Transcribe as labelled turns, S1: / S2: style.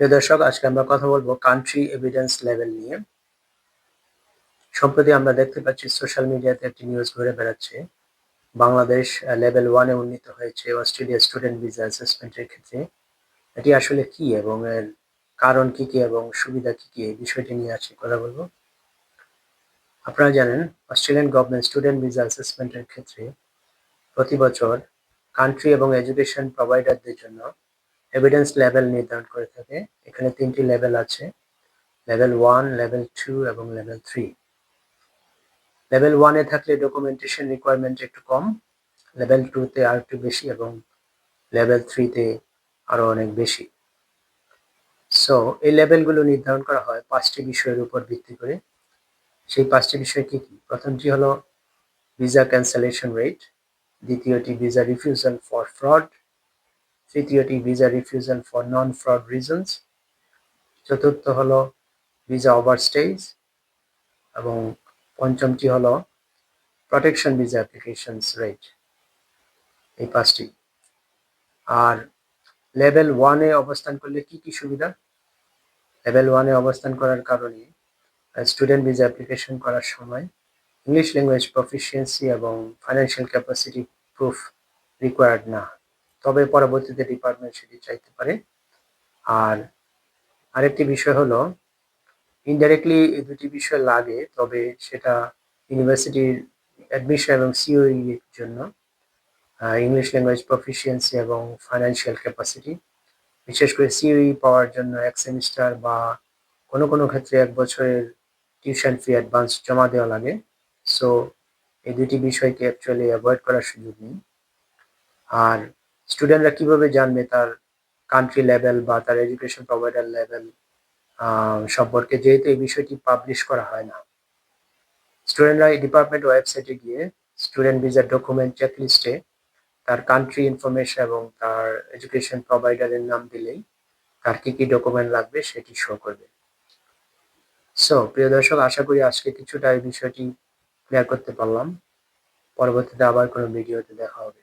S1: প্রিয় দর্শক, আজকে আমরা কথা বলব কান্ট্রি এভিডেন্স লেভেল নিয়ে। সম্প্রতি আমরা দেখতে পাচ্ছি সোশ্যাল মিডিয়াতে একটি নিউজ ঘুরে বেড়াচ্ছে। বাংলাদেশ লেভেল ওয়ানে উন্নীত হয়েছে অস্ট্রেলিয়া স্টুডেন্ট ভিসা অ্যাসেসমেন্টের ক্ষেত্রে। এটি আসলে কি এবং এর কারণ কি কি এবং সুবিধা কি কি? এই বিষয়টি নিয়ে আজকে কথা বলব। আপনারা জানেন অস্ট্রেলিয়ান গভর্নমেন্ট স্টুডেন্ট ভিসা অ্যাসেসমেন্টের ক্ষেত্রে প্রতি বছর কান্ট্রি এবং এডুকেশন প্রোভাইডারদের জন্য এভিডেন্স লেভেল নির্ধারণ করে থাকে। এখানে তিনটি লেভেল আছে। লেভেল ওয়ান লেভেল টু এবং লেভেল থ্রি লেভেল ওয়ানে থাকলে ডকুমেন্টেশন রিকোয়ারমেন্ট একটু কম। লেভেল টুতে আর একটু বেশি এবং লেভেল থ্রিতে আরও অনেক বেশি। সো এই লেভেলগুলো নির্ধারণ করা হয় পাঁচটি বিষয়ের উপর ভিত্তি করে। সেই পাঁচটি বিষয় কি কি? প্রথমটি হলো ভিসা ক্যান্সেলেশন রেট দ্বিতীয়টি ভিসা রিফিউজাল ফর ফ্রড তৃতীয়টি visa refusal for non fraud reasons চতুর্থ হলো ভিসা ওভারস্টেজ এবং পঞ্চমটি হলো প্রোটেকশন ভিসা অ্যাপ্লিকেশনস রেট এই পাঁচটি। আর লেভেল ওয়ানে অবস্থান করলে কি কি সুবিধা? লেভেল ওয়ানে অবস্থান করার কারণে স্টুডেন্ট ভিসা অ্যাপ্লিকেশন করার সময় ইংলিশ ল্যাঙ্গুয়েজ প্রফিসিয়েন্সি এবং ফাইন্যান্সিয়াল ক্যাপাসিটি প্রুফ রিকোয়ার্ড না। তবে পরবর্তীতে ডিপার্টমেন্ট সেটি চাইতে পারে। আর আরেকটি বিষয় হলো ইনডাইরেক্টলি এই দুটি বিষয় লাগে, তবে সেটা ইউনিভার্সিটির অ্যাডমিশন এবং সিওই এর জন্য ইংলিশ ল্যাঙ্গুয়েজ প্রফিসিয়েন্সি এবং ফাইন্যান্সিয়াল ক্যাপাসিটি বিশেষ করে সিওই পাওয়ার জন্য এক সেমিস্টার বা কোনো কোনো ক্ষেত্রে এক বছরের টিউশন ফি অ্যাডভান্স জমা দেওয়া লাগে। সো এই দুটি বিষয়কে অ্যাকচুয়ালি অ্যাভয়েড করার সুযোগ নেই। আর স্টুডেন্টরা কীভাবে জানবে তার কান্ট্রি লেভেল বা তার এডুকেশন প্রোভাইডার লেভেল সম্পর্কে? যেহেতু এই বিষয়টি পাবলিশ করা হয় না। স্টুডেন্টরা এই ডিপার্টমেন্ট ওয়েবসাইটে গিয়ে স্টুডেন্ট ভিসার ডকুমেন্ট চেকলিস্টে তার কান্ট্রি ইনফরমেশন এবং তার এডুকেশন প্রোভাইডারের নাম দিলেই তার কী কী ডকুমেন্ট লাগবে সেটি শো করবে। সো প্রিয় দর্শক, আশা করি আজকে কিছুটা এই বিষয়টি ক্লিয়ার করতে পারলাম। পরবর্তীতে আবার কোনো ভিডিওতে দেখা হবে।